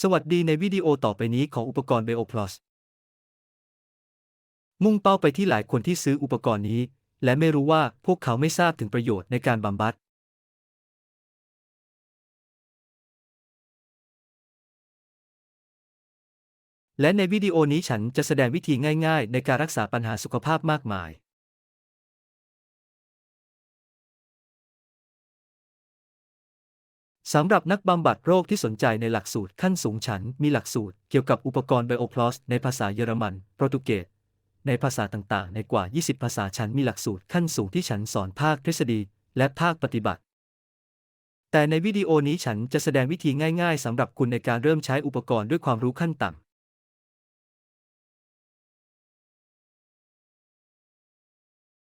สวัสดีในวิดีโอต่อไปนี้ของอุปกรณ์ BeoPlus มุ่งเป้าไปที่หลายคนที่ซื้ออุปกรณ์นี้ และไม่รู้ว่าพวกเขาไม่ทราบถึงประโยชน์ในการบำบัด และในวิดีโอนี้ฉันจะแสดงวิธีง่ายๆ ในการรักษาปัญหาสุขภาพมากมาย สำหรับนักบำบัดโรคที่สนใจในหลักสูตรขั้นสูงฉันมีหลักสูตรเกี่ยวกับอุปกรณ์ BioPlus ในภาษาเยอรมัน โปรตุเกส ในภาษาต่างๆ ในกว่า 20 ภาษาฉันมีหลักสูตรขั้นสูงที่ฉันสอนภาคทฤษฎี และภาคปฏิบัติ แต่ในวิดีโอนี้ฉันจะแสดงวิธีง่าย ๆสำหรับคุณในการเริ่มใช้อุปกรณ์ด้วยความรู้ขั้นต่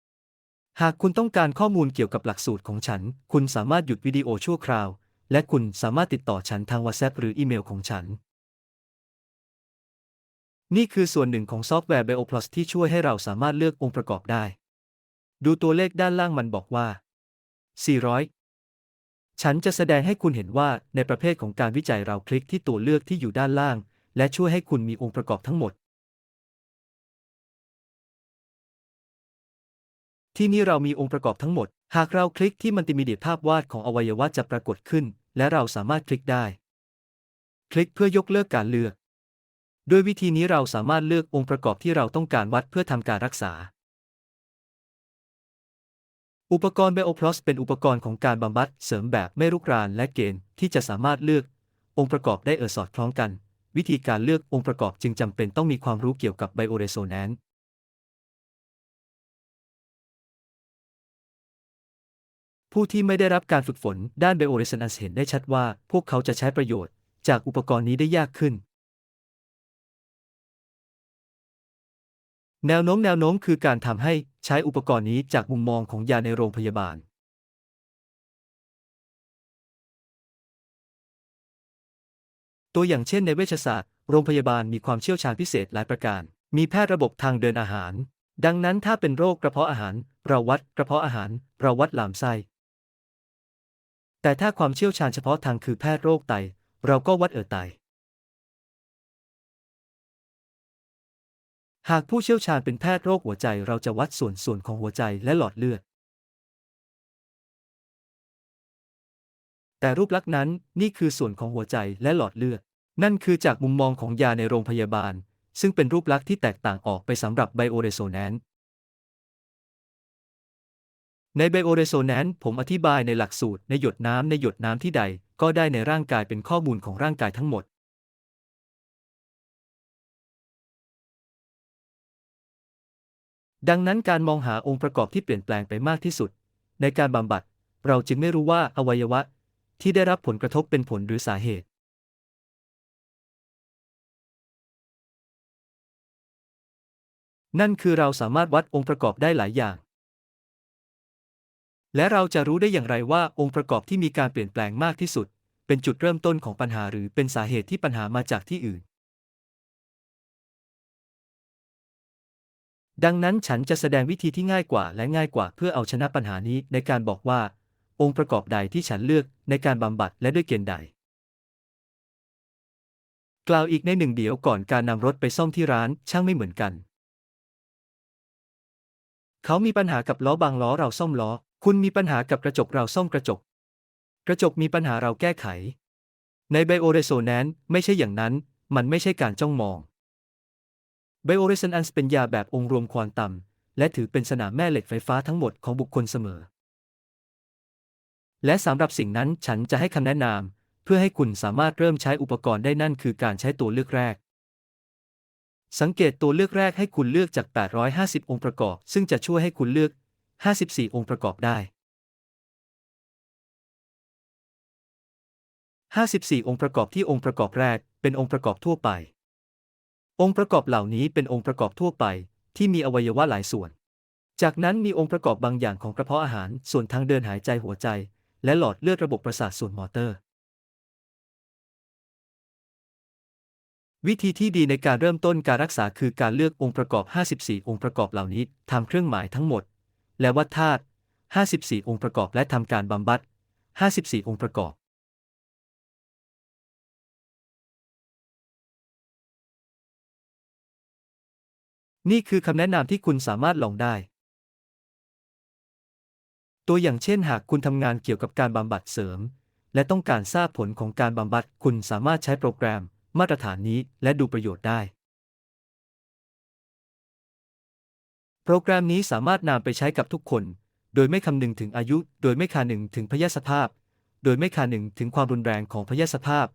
ำหากคุณต้องการข้อมูลเกี่ยวกับหลักสูตรของฉัน คุณสามารถหยุดวิดีโอชั่วคราว และคุณสามารถติดต่อฉันทาง WhatsApp หรืออีเมลของฉัน นี่คือส่วนหนึ่งของซอฟต์แวร์ BioPlus ที่ช่วยให้เราสามารถเลือกองค์ประกอบได้ ดูตัวเลขด้านล่างมันบอกว่า 400 ฉันจะแสดงให้คุณเห็นว่าในประเภทของการวิจัยเราคลิกที่ตัวเลือกที่อยู่ด้านล่าง และช่วยให้คุณมีองค์ประกอบทั้งหมด ที่นี่เรามีองค์ประกอบทั้งหมด หากเราคลิกที่มัลติมีเดียภาพวาดของอวัยวะจะปรากฏขึ้น และเราสามารถคลิกได้ คลิกเพื่อยกเลิกการเลือก ด้วยวิธีนี้เราสามารถเลือกองค์ประกอบที่เราต้องการวัดเพื่อทำการรักษา อุปกรณ์ BioPlus เป็นอุปกรณ์ของการบำบัดเสริมแบบไม่รุกรานและเกณฑ์ที่จะสามารถเลือก องค์ประกอบได้เออสอดคล้องกัน วิธีการเลือกองค์ประกอบจึงจำเป็นต้องมีความรู้เกี่ยวกับ Bioresonance ผู้ที่ไม่ได้รับการฝึกฝนด้าน Bioresonance เห็นได้ชัดว่า พวกเขาจะใช้ประโยชน์จากอุปกรณ์นี้ได้ยากขึ้น แนวโน้มแนวโน้มคือการทำให้ใช้อุปกรณ์นี้จากมุมมองของยาในโรงพยาบาล ตัวอย่างเช่นในเวชศาสตร์ โรงพยาบาลมีความเชี่ยวชาญพิเศษหลายประการ มีแพทย์ระบบทางเดินอาหารดังนั้นถ้าเป็นโรคกระเพาะอาหาร เราวัดกระเพาะอาหาร เราวัดลำไส้ แต่ถ้าความเชี่ยวชาญเฉพาะทางคือแพทย์โรคไต เราก็วัดเอ่อไต หากผู้เชี่ยวชาญเป็นแพทย์โรคหัวใจเราจะวัดส่วนส่วนของหัวใจและหลอดเลือด แต่รูปลักษณ์นั้นนี่คือส่วนของหัวใจและหลอดเลือด นั่นคือจากมุมมองของยาในโรงพยาบาล ซึ่งเป็นรูปลักษณ์ที่แตกต่างออกไปสำหรับไบโอเรโซแนนซ์ ในไบโอเรโซแนนซ์ผมอธิบายในหลักสูตรในหยดน้ำในหยดน้ำที่ใด ก็ได้ในร่างกายเป็นข้อมูลของร่างกายทั้งหมด ดังนั้นการมองหาองค์ประกอบที่เปลี่ยนแปลงไปมากที่สุด ในการบำบัด เราจึงไม่รู้ว่าอวัยวะ ที่ได้รับผลกระทบเป็นผลหรือสาเหตุนั่นคือเราสามารถวัดองค์ประกอบได้หลายอย่าง และเราจะรู้ได้อย่างไรว่าองค์ประกอบที่มีการเปลี่ยนแปลงมากที่สุด เป็นจุดเริ่มต้นของปัญหาหรือเป็นสาเหตุที่ปัญหามาจากที่อื่น ดังนั้นฉันจะแสดงวิธีที่ง่ายกว่าและง่ายกว่าเพื่อเอาชนะปัญหานี้ในการบอกว่า องค์ประกอบใดที่ฉันเลือกในการบำบัดและด้วยเกณฑ์ใด กล่าวอีกในหนึ่งเดียวก่อนการนำรถไปซ่อมที่ร้านช่างไม่เหมือนกัน เขามีปัญหากับล้อบางล้อเราซ่อมล้อ คุณมีปัญหากับกระจกเราซ่อมกระจก กระจกมีปัญหาเราแก้ไข ในไบโอเรโซแนนซ์ไม่ใช่อย่างนั้น มันไม่ใช่การจ้องมองไบโอเรโซแนนซ์เป็นยาแบบองค์รวมควอนตัมและถือเป็นสนามแม่เหล็กไฟฟ้าทั้งหมดของบุคคลเสมอ และสำหรับสิ่งนั้นฉันจะให้คำแนะนำเพื่อให้คุณสามารถเริ่มใช้อุปกรณ์ได้นั่นคือการใช้ตัวเลือกแรกสังเกตตัวเลือกแรกให้คุณเลือกจาก 850 องค์ประกอบ ซึ่งจะช่วยให้คุณเลือก 54 องค์ประกอบได้ 54 องค์ประกอบที่องค์ประกอบแรก เป็นองค์ประกอบทั่วไป องค์ประกอบเหล่านี้เป็นองค์ประกอบทั่วไป ที่มีอวัยวะหลายส่วน จากนั้นมีองค์ประกอบบางอย่างของกระเพาะอาหาร ส่วนทางเดินหายใจหัวใจ และหลอดเลือดระบบประสาทส่วนมอเตอร์ วิธีที่ดีในการเริ่มต้นการรักษาคือการเลือกองค์ประกอบ 54 องค์ประกอบเหล่านี้ทำเครื่องหมายทั้งหมด และวัฏธาตุ 54 องค์ประกอบและทำการบำบัด 54 องค์ประกอบ นี่คือคำแนะนำที่คุณสามารถลองได้ ตัวอย่างเช่นหากคุณทำงานเกี่ยวกับการบำบัดเสริม และต้องการทราบผลของการบำบัด คุณสามารถใช้โปรแกรม มาตรฐานนี้และดูประโยชน์ได้ โปรแกรมนี้สามารถนำไปใช้กับทุกคน โดยไม่คำนึงถึงอายุ โดยไม่คานึงถึงพยาสภาพ โดยไม่คานึงถึงความรุนแรงของพยาสภาพ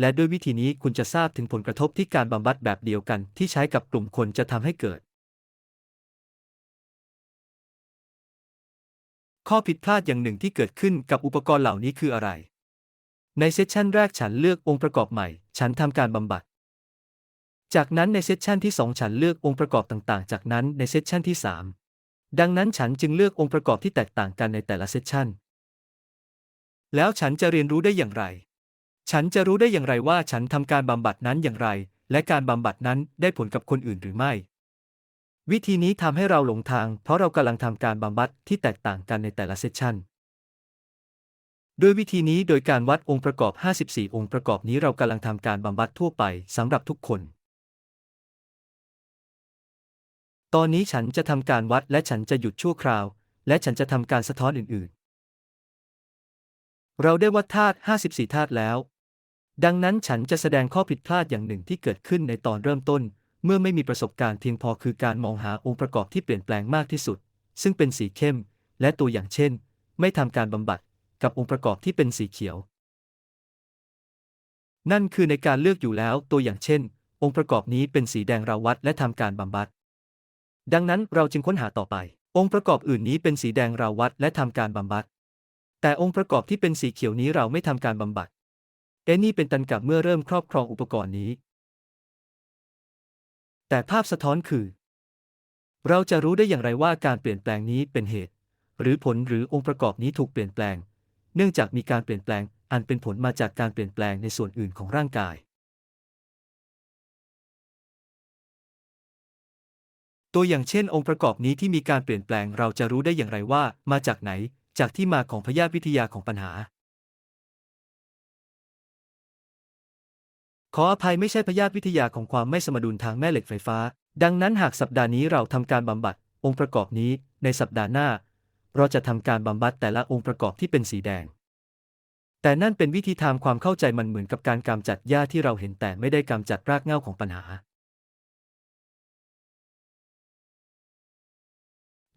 และด้วยวิธีนี้คุณจะทราบถึงผลกระทบที่การบำบัดแบบเดียวกันที่ใช้กับกลุ่มคนจะทำให้เกิด ข้อผิดพลาดอย่างหนึ่งที่เกิดขึ้นกับอุปกรณ์เหล่านี้คืออะไร ในเซสชันแรกฉันเลือกองค์ประกอบใหม่ ฉันทำการบำบัด จากนั้นในเซสชันที่ 2 ฉันเลือกองค์ประกอบต่างๆ จากนั้นในเซสชันที่ 3 ดังนั้นฉันจึงเลือกองค์ประกอบที่แตกต่างกันในแต่ละเซสชันแล้วฉันจะเรียนรู้ได้อย่างไร ฉันจะรู้ได้อย่างไรว่าฉันทำการบำบัดนั้นอย่างไร และการบำบัดนั้นได้ผลกับคนอื่นหรือไม่ วิธีนี้ทำให้เราหลงทาง เพราะเรากำลังทำการบำบัดที่แตกต่างกันในแต่ละเซสชันโดยวิธีนี้โดยการวัดองค์ประกอบ 54 องค์ประกอบนี้เรากำลังทำการบำบัดทั่วไปสำหรับทุกคน ตอนนี้ฉันจะทำการวัดและฉันจะหยุดชั่วคราว และฉันจะทำการสะท้อนอื่นๆ เราได้วัดธาตุ 54 ธาตุแล้ว ดังนั้นฉันจะแสดงข้อผิดพลาดอย่างหนึ่งที่เกิดขึ้นในตอนเริ่มต้น เมื่อไม่มีประสบการณ์เพียงพอคือการมองหาองค์ประกอบที่เปลี่ยนแปลงมากที่สุด ซึ่งเป็นสีเข้ม และตัวอย่างเช่น ไม่ทำการบำบัดกับองค์ประกอบที่เป็นสีเขียว นั่นคือในการเลือกอยู่แล้วตัวอย่างเช่น องค์ประกอบนี้เป็นสีแดงเราวัดและทำการบำบัด ดังนั้นเราจึงค้นหาต่อไป องค์ประกอบอื่นนี้เป็นสีแดงเราวัดและทำการบำบัด แต่องค์ประกอบที่เป็นสีเขียวนี้เราไม่ทำการบำบัด เอ็นนี่เป็นตันกับเมื่อเริ่มครอบครองอุปกรณ์นี้ แต่ภาพสะท้อนคือ เราจะรู้ได้อย่างไรว่าการเปลี่ยนแปลงนี้เป็นเหตุ หรือผลหรือองค์ประกอบนี้ถูกเปลี่ยนแปลง เนื่องจากมีการเปลี่ยนแปลงอันเป็นผลมาจากการเปลี่ยนแปลงในส่วนอื่นของร่างกาย ตัวอย่างเช่น องค์ประกอบนี้ที่มีการเปลี่ยนแปลงเราจะรู้ได้อย่างไรว่า มาจากไหน จากที่มาของพยาธิวิทยาของปัญหา ขออภัยไม่ใช่พยาธิวิทยาของความไม่สมดุลทางแม่เหล็กไฟฟ้า ดังนั้นหากสัปดาห์นี้เราทำการบำบัด องค์ประกอบนี้ในสัปดาห์หน้า เราจะทำการบำบัดแต่ละองค์ประกอบที่เป็นสีแดง แต่นั่นเป็นวิธีทำความเข้าใจมันเหมือนกับการกำจัดหญ้าที่เราเห็นแต่ไม่ได้กำจัดรากเหง้าของปัญหา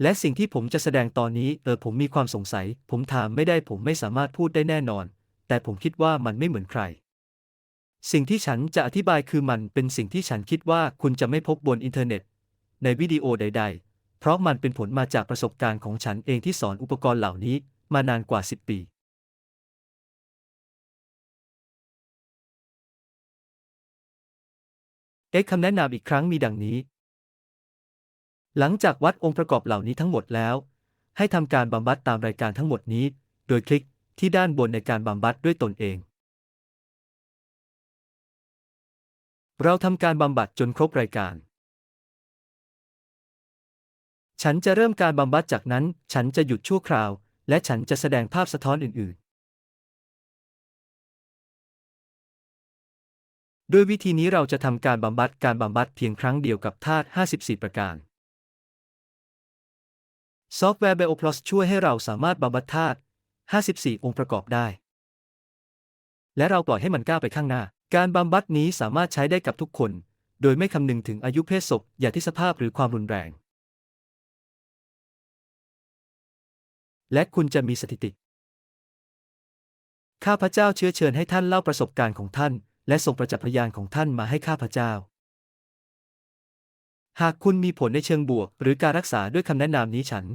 และสิ่งที่ผมจะแสดงตอนนี้เออผมมีความสงสัย ผมถามไม่ได้ผมไม่สามารถพูดได้แน่นอน แต่ผมคิดว่ามันไม่เหมือนใคร สิ่งที่ฉันจะอธิบายคือมันเป็นสิ่งที่ฉันคิดว่าคุณจะไม่พบบนอินเทอร์เน็ต ในวิดีโอใด ๆ เพราะมันเป็นผลมาจากประสบการณ์ของฉันเองที่สอนอุปกรณ์เหล่านี้มานานกว่า 10 ปี เอ็กคำแนะนำอีกครั้งมีดังนี้ หลังจากวัดองค์ประกอบเหล่านี้ทั้งหมดแล้ว ให้ทำการบำบัดตามรายการทั้งหมดนี้ โดยคลิกที่ด้านบนในการบำบัดด้วยตนเอง เราทำการบำบัดจนครบรายการ ฉันจะเริ่มการบำบัดจากนั้น ฉันจะหยุดชั่วคราว และฉันจะแสดงภาพสะท้อนอื่น ๆ ด้วยวิธีนี้เราจะทำการบำบัดการบำบัดเพียงครั้งเดียวกับธาตุ54 ประการ ซอฟต์แวร์ BioPlus ช่วยให้เราสามารถบำบัดธาตุ 54 องค์ประกอบได้ และเราปล่อยให้มันก้าวไปข้างหน้า การบำบัดนี้สามารถใช้ได้กับทุกคน โดยไม่คำนึงถึงอายุเพศศพอย่าธิสภาพหรือความรุนแรง และคุณจะมีสถิติ ข้าพเจ้าเชื้อเชิญให้ท่านเล่าประสบการณ์ของท่าน และส่งประจักษ์พยานของท่านมาให้ข้าพเจ้าหากคุณมีผลในเชิงบวก หรือการรักษาด้วยคำแนะนำนี้ฉัน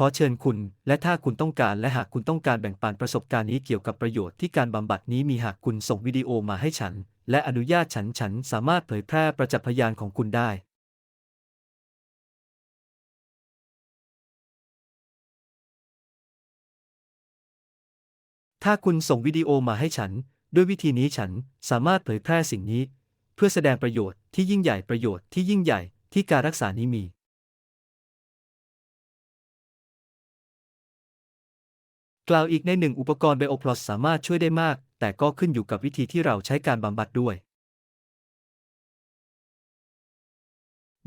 ขอเชิญคุณ และถ้าคุณต้องการและหากคุณต้องการแบ่งปันประสบการณ์นี้เกี่ยวกับประโยชน์ที่การบำบัดนี้มีหากคุณส่งวิดีโอมาให้ฉัน และอนุญาตฉันฉันสามารถเผยแพร่ประจักษ์พยานของคุณได้ถ้าคุณส่งวิดีโอมาให้ฉัน ด้วยวิธีนี้ฉันสามารถเผยแพร่สิ่งนี้ เพื่อแสดงประโยชน์ที่ยิ่งใหญ่ประโยชน์ที่ยิ่งใหญ่ที่การรักษานี้มี กล่าวอีกในหนึ่งอุปกรณ์ BioPlus สสามารถช่วยได้มาก แต่ก็ขึ้นอยู่กับวิธีที่เราใช้การบำบัดด้วย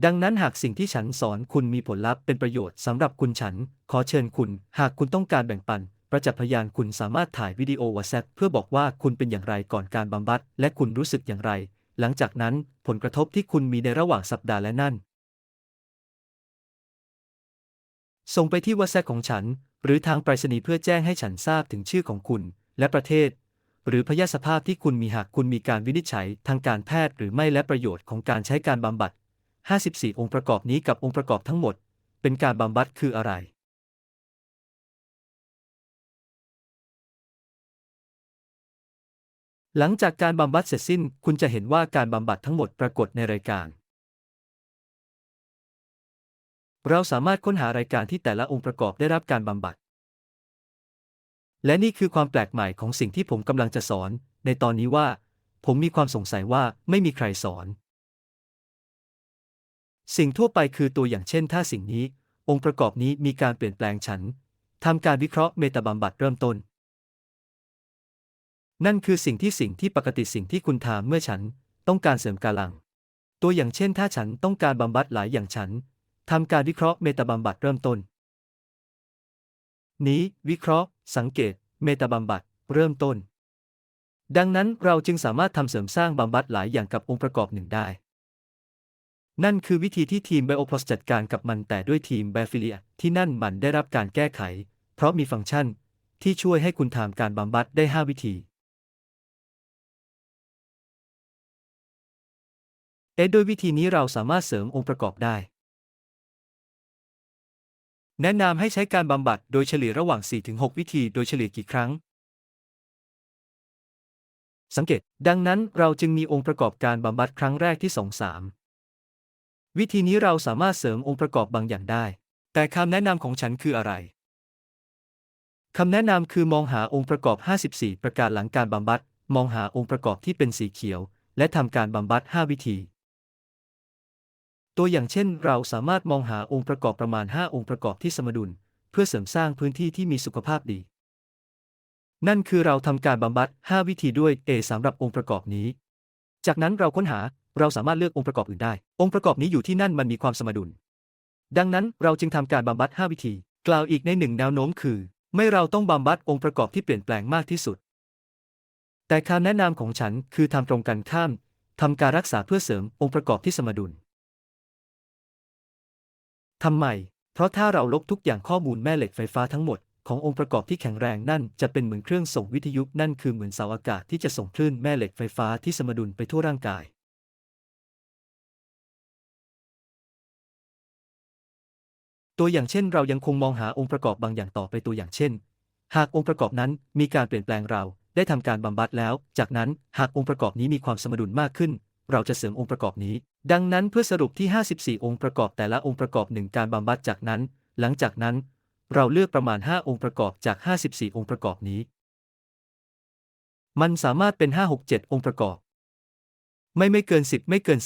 ดังนั้นหากสิ่งที่ฉันสอนคุณมีผลลัพธ์เป็นประโยชน์สำหรับคุณฉัน ขอเชิญคุณ หากคุณต้องการแบ่งปัน ประจักษ์พยานคุณสามารถถ่ายวิดีโอว h a t s a p เพื่อบอกว่าคุณเป็นอย่างไรก่อนการบำบัด และคุณรู้สึกอย่างไร หลังจากนั้นผลกระทบที่คุณมีในระหว่างสัปดาห์และนั่นส่งไปที่ว h a t s a p ของฉัน หรือทางไปรษณีย์เพื่อแจ้งให้ฉันทราบถึงชื่อของคุณ และประเทศ หรือพยาสภาพที่คุณมีหากคุณมีการวินิจฉัยทางการแพทย์หรือไม่และประโยชน์ของการใช้การบำบัด 54 องค์ประกอบนี้กับองค์ประกอบทั้งหมด เป็นการบำบัดคืออะไร หลังจากการบำบัดเสร็จสิ้น คุณจะเห็นว่าการบำบัดทั้งหมดปรากฏในรายการ เราสามารถค้นหารายการที่แต่ละองค์ประกอบได้รับการบำบัด และนี่คือความแปลกใหม่ของสิ่งที่ผมกำลังจะสอน ในตอนนี้ว่า ผมมีความสงสัยว่าไม่มีใครสอน สิ่งทั่วไปคือตัวอย่างเช่น ถ้าสิ่งนี้ องค์ประกอบนี้มีการเปลี่ยนแปลงฉันทำการวิเคราะห์เมตาบำบัดเริ่มต้น นั่นคือสิ่งที่สิ่งที่ปกติสิ่งที่คุณถามเมื่อฉันต้องการเสริมกาลัง ตัวอย่างเช่น ถ้าฉันต้องการบำบัดหลายอย่างฉัน ทำการวิเคราะห์เมตาบำบัดเริ่มต้น นี้ วิเคราะห์ สังเกต เมตาบำบัดเริ่มต้น ดังนั้นเราจึงสามารถทำเสริมสร้างบำบัดหลายอย่างกับองค์ประกอบหนึ่งได้ นั่นคือวิธีที่ทีมไบโอพลสจัดการกับมันแต่ด้วยทีมแบฟิเลียที่นั่นมันได้รับการแก้ไข เพราะมีฟังก์ชันที่ช่วยให้คุณทำการบำบัดได้ 5 วิธี เอโดยวิธีนี้เราสามารถเสริมองค์ประกอบได้ แนะนำให้ใช้การบำบัดโดยเฉลี่ยระหว่าง 4-6 วิธีโดยเฉลี่ยกี่ครั้ง สังเกต ดังนั้นเราจึงมีองค์ประกอบการบำบัดครั้งแรกที่ 2-3 วิธีนี้เราสามารถเสริมองค์ประกอบบางอย่างได้ แต่คำแนะนำของฉันคืออะไรคำแนะนำคือมองหาองค์ประกอบ 54 ประการหลังการบำบัด มองหาองค์ประกอบที่เป็นสีเขียว และทำการบำบัด 5 วิธี ตัวอย่างเช่น เราสามารถมองหาองค์ประกอบประมาณ 5 องค์ประกอบที่สมดุล เพื่อเสริมสร้างพื้นที่ที่มีสุขภาพดี นั่นคือเราทำการบำบัด 5 วิธีด้วย A สำหรับองค์ประกอบนี้ จากนั้นเราค้นหาเราสามารถเลือกองค์ประกอบอื่นได้ องค์ประกอบนี้อยู่ที่นั่นมันมีความสมดุล ดังนั้นเราจึงทำการบำบัด 5 วิธี กล่าวอีกในหนึ่งแนวโน้มคือ ไม่เราต้องบำบัดองค์ประกอบที่เปลี่ยนแปลงมากที่สุด แต่คำแนะนำของฉันคือทำตรงกันข้ามทำการรักษาเพื่อเสริมองค์ประกอบที่สมดุล ทำไม เพราะถ้าเราลบทุกอย่างข้อมูลแม่เหล็กไฟฟ้าทั้งหมด ขององค์ประกอบที่แข็งแรงนั่นจะเป็นเหมือนเครื่องส่งวิทยุนั่นคือเหมือนเสาอากาศที่จะส่งคลื่นแม่เหล็กไฟฟ้าที่สมดุลไปทั่วร่างกาย ตัวอย่างเช่น เรายังคงมองหาองค์ประกอบบางอย่างต่อไปตัวอย่างเช่น หากองค์ประกอบนั้นมีการเปลี่ยนแปลงเราได้ทำการบำบัดแล้ว จากนั้นหากองค์ประกอบนี้มีความสมดุลมากขึ้น เราจะเสริมองค์ประกอบนี้ ดังนั้นเพื่อสรุปที่ 54 องค์ประกอบแต่ละองค์ประกอบหนึ่งการบำบัดจากนั้น หลังจากนั้น เราเลือกประมาณ 5 องค์ประกอบจาก 54 องค์ประกอบนี้ มันสามารถเป็น 5 6 7 องค์ประกอบ ไม่ไม่เกิน 10 ไม่เกิน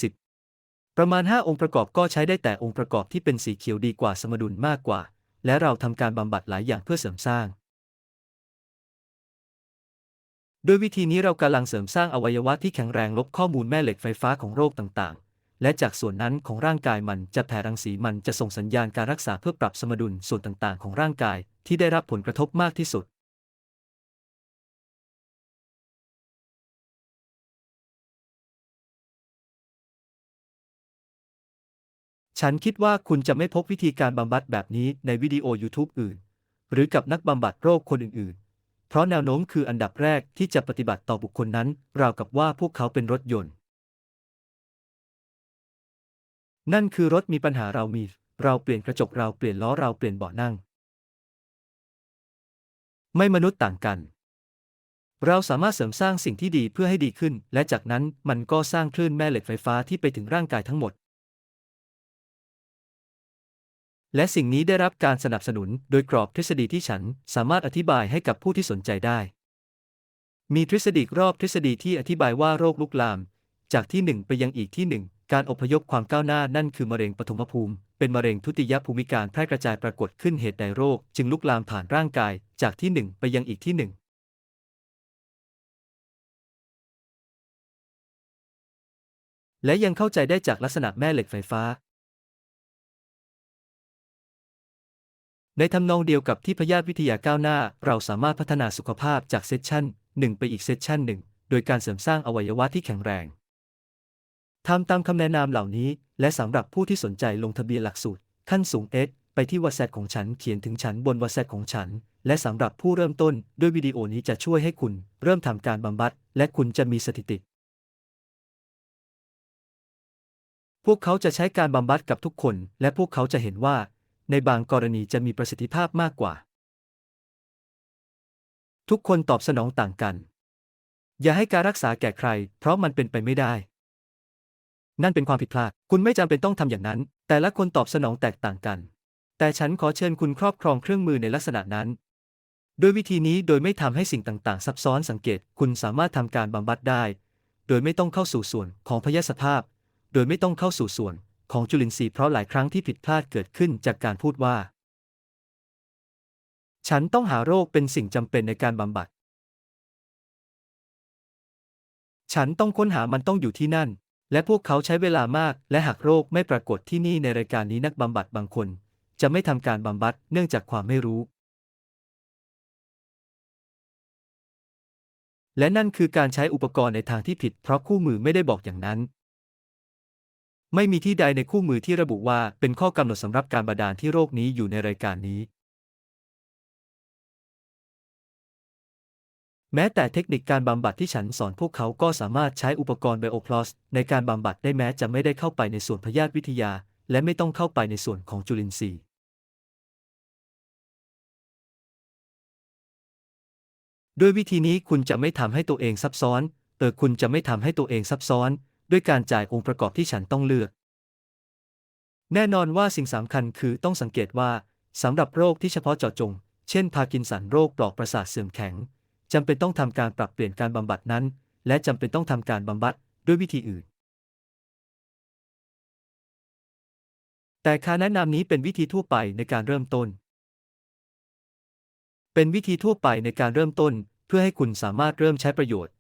10 ประมาณ 5 องค์ประกอบก็ใช้ได้แต่องค์ประกอบที่เป็นสีเขียวดีกว่าสมดุลมากกว่า และเราทำการบำบัดหลายอย่างเพื่อเสริมสร้าง โดยวิธีนี้เรากำลังเสริมสร้างอวัยวะที่แข็งแรงลบข้อมูลแม่เหล็กไฟฟ้าของโรคต่างๆ และจากส่วนนั้นของร่างกายมันจะแผ่รังสีมันจะส่งสัญญาณการรักษาเพื่อปรับสมดุลส่วนต่างๆ ของร่างกายที่ได้รับผลกระทบมากที่สุด ฉันคิดว่าคุณจะไม่พบวิธีการบำบัดแบบนี้ในวิดีโอ YouTube อื่น หรือกับนักบำบัดโรคคนอื่นๆ เพราะแนวโน้มคืออันดับแรกที่จะปฏิบัติต่อบุคคลนั้น ราวกับว่าพวกเขาเป็นรถยนต์ นั่นคือรถมีปัญหาเรามี เราเปลี่ยนกระจกเราเปลี่ยนล้อเราเปลี่ยนเบาะนั่ง ไม่มนุษย์ต่างกัน เราสามารถเสริมสร้างสิ่งที่ดีเพื่อให้ดีขึ้น และจากนั้นมันก็สร้างคลื่นแม่เหล็กไฟฟ้าที่ไปถึงร่างกายทั้งหมด และสิ่งนี้ได้รับการสนับสนุนโดยกรอบทฤษฎีที่ฉันสามารถอธิบายให้กับผู้ที่สนใจได้ มีทฤษฎีรอบทฤษฎีที่อธิบายว่าโรคลุกลาม จากที่หนึ่งไปยังอีกที่หนึ่งการอพยพความก้าวหน้านั่นคือมะเร็งปฐมภูมิ เป็นมะเร็งทุติยภูมิการแพร่กระจายปรากฏขึ้นเหตุใดโรค จึงลุกลามผ่านร่างกายจากที่หนึ่งไปยังอีกที่หนึ่งและยังเข้าใจได้จากลักษณะแม่เหล็กไฟฟ้า ในทำนองเดียวกับที่พยาธิวิทยาก้าวหน้า เราสามารถพัฒนาสุขภาพจากเซสชัน1ไปอีกเซสชันหนึ่งโดยการเสริมสร้างอวัยวะที่แข็งแรงทำตามคำแนะนำเหล่านี้ และสำหรับผู้ที่สนใจลงทะเบียนหลักสูตร ขั้นสูงเอสไปที่วอ s แ p ของฉันเขียนถึงฉันบนวอ s แ p ของฉัน และสำหรับผู้เริ่มต้นด้วยวิดีโอนี้จะช่วยให้คุณ เริ่มทำการบำบัด และคุณจะมีสถิติ พวกเขาจะใช้การบำบัดกับทุกคน และพวกเขาจะเห็นว่า ในบางกรณีจะมีประสิทธิภาพมากกว่า ทุกคนตอบสนองต่างกัน อย่าให้การรักษาแก่ใคร เพราะมันเป็นไปไม่ได้ นั่นเป็นความผิดพลาด คุณไม่จำเป็นต้องทำอย่างนั้น แต่ละคนตอบสนองแตกต่างกัน แต่ฉันขอเชิญคุณครอบครองเครื่องมือในลักษณะนั้น โดยวิธีนี้โดยไม่ทำให้สิ่งต่างๆ ซับซ้อนสังเกต คุณสามารถทำการบำบัดได้ โดยไม่ต้องเข้าสู่ส่วนของพยาสภาพ โดยไม่ต้องเข้าสู่ส่วน ของจุลินทรีย์เพราะหลายครั้งที่ผิดพลาดเกิดขึ้นจากการพูดว่า ฉันต้องหาโรคเป็นสิ่งจำเป็นในการบำบัด ฉันต้องค้นหามันต้องอยู่ที่นั่น และพวกเขาใช้เวลามาก และหากโรคไม่ปรากฏที่นี่ในรายการนี้นักบำบัดบางคน จะไม่ทำการบำบัดเนื่องจากความไม่รู้และนั่นคือการใช้อุปกรณ์ในทางที่ผิดเพราะคู่มือไม่ได้บอกอย่างนั้น ไม่มีที่ใดในคู่มือที่ระบุว่าเป็นข้อกำหนดสำหรับการบาดาลที่โรคนี้อยู่ในรายการนี้ แม้แต่เทคนิคการบำบัดที่ฉันสอนพวกเขาก็สามารถใช้อุปกรณ์ไบโอพลอสในการบำบัดได้แม้จะไม่ได้เข้าไปในส่วนพยาธิวิทยา และไม่ต้องเข้าไปในส่วนของจุลินทรีย์ด้วยวิธีนี้คุณจะไม่ทำให้ตัวเองซับซ้อน เออคุณจะไม่ทำให้ตัวเองซับซ้อน ด้วยการจ่ายองค์ประกอบที่ฉันต้องเลือก แน่นอนว่าสิ่งสำคัญคือต้องสังเกตว่าสำหรับโรคที่เฉพาะเจาะจง เช่น พาร์กินสันโรคปลอกประสาทเสื่อมแข็งจำเป็นต้องทำการปรับเปลี่ยนการบำบัดนั้น และจำเป็นต้องทำการบำบัดด้วยวิธีอื่น แต่ค่าแนะนำนี้เป็นวิธีทั่วไปในการเริ่มต้น เป็นวิธีทั่วไปในการเริ่มต้น เพื่อให้คุณสามารถเริ่มใช้ประโยชน์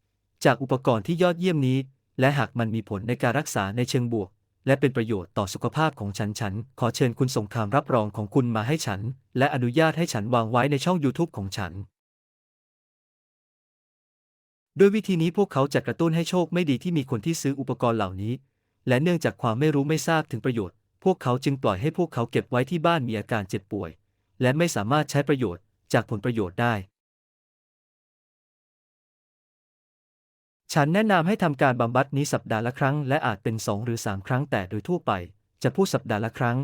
จากอุปกรณ์ที่ยอดเยี่ยมนี้ และหากมันมีผลในการรักษาในเชิงบวก และเป็นประโยชน์ต่อสุขภาพของฉันฉัน ขอเชิญคุณส่งคำรับรองของคุณมาให้ฉัน และอนุญาตให้ฉันวางไว้ในช่อง YouTube ของฉัน ด้วยวิธีนี้พวกเขาจะกระตุ้นให้โชคไม่ดีที่มีคนที่ซื้ออุปกรณ์เหล่านี้ และเนื่องจากความไม่รู้ไม่ทราบถึงประโยชน์ พวกเขาจึงปล่อยให้พวกเขาเก็บไว้ที่บ้านมีอาการเจ็บป่วย และไม่สามารถใช้ประโยชน์จากผลประโยชน์ได้ ฉันแนะนำให้ทำการบำบัดนี้สัปดาห์ละครั้งและอาจเป็น2หรือ3ครั้งแต่โดยทั่วไป จะพูดสัปดาห์ละครั้ง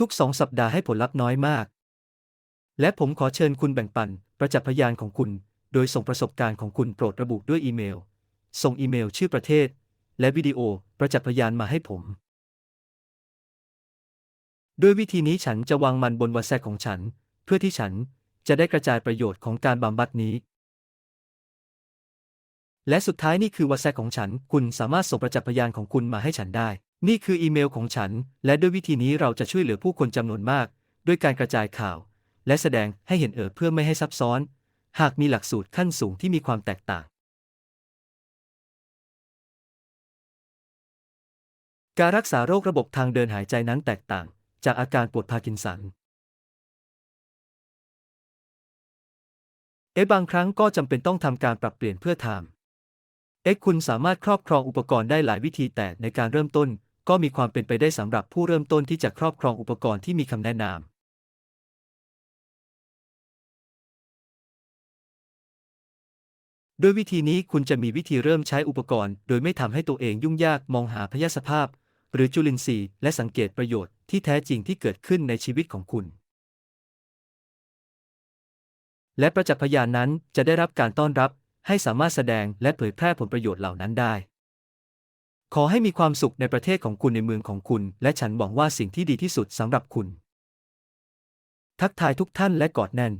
ทุกๆ2สัปดาห์ให้ผลลัพธ์น้อยมาก และผมขอเชิญคุณแบ่งปัน ประจักษ์พยานของคุณ โดยส่งประสบการณ์ของคุณโปรดระบุด้วยอีเมล ส่งอีเมลชื่อประเทศ และวิดีโอประจักษ์พยานมาให้ผมด้วยวิธีนี้ฉันจะวางมันบนวอทแซของฉัน เพื่อที่ฉัน จะได้กระจายประโยชน์ของการบำบัดนี้ และสุดท้ายนี่คือวอทแซของฉัน คุณสามารถส่งประจักษ์พยานของคุณมาให้ฉันได้ นี่คืออีเมลของฉัน และด้วยวิธีนี้เราจะช่วยเหลือผู้คนจำนวนมาก ด้วยการกระจายข่าว และแสดงให้เห็นเอ่อเพื่อไม่ให้ซับซ้อน หากมีหลักสูตรขั้นสูงที่มีความแตกต่าง การรักษาโรคระบบทางเดินหายใจนั้นแตกต่าง จากอาการปวดพาร์กินสัน เอะบางครั้งก็จำเป็นต้องทำการปรับเปลี่ยนเพื่อทำเอ็กคุณสามารถครอบครองอุปกรณ์ได้หลายวิธีแต่ในการเริ่มต้น ก็มีความเป็นไปได้สำหรับผู้เริ่มต้นที่จะครอบครองอุปกรณ์ที่มีคำแนะนำด้วยวิธีนี้คุณจะมีวิธีเริ่มใช้อุปกรณ์ โดยไม่ทำให้ตัวเองยุ่งยากมองหาพยาสภาพ หรือจุลินทรีย์ และสังเกตประโยชน์ที่แท้จริงที่เกิดขึ้นในชีวิตของคุณ และประจักษ์พยานนั้นจะได้รับการต้อนรับ ให้สามารถแสดงและเผยแพร่ผลประโยชน์เหล่านั้นได้ ขอให้มีความสุขในประเทศของคุณในเมืองของคุณ และฉันหวังว่าสิ่งที่ดีที่สุดสำหรับคุณ ทักทายทุกท่านและกอดแน่น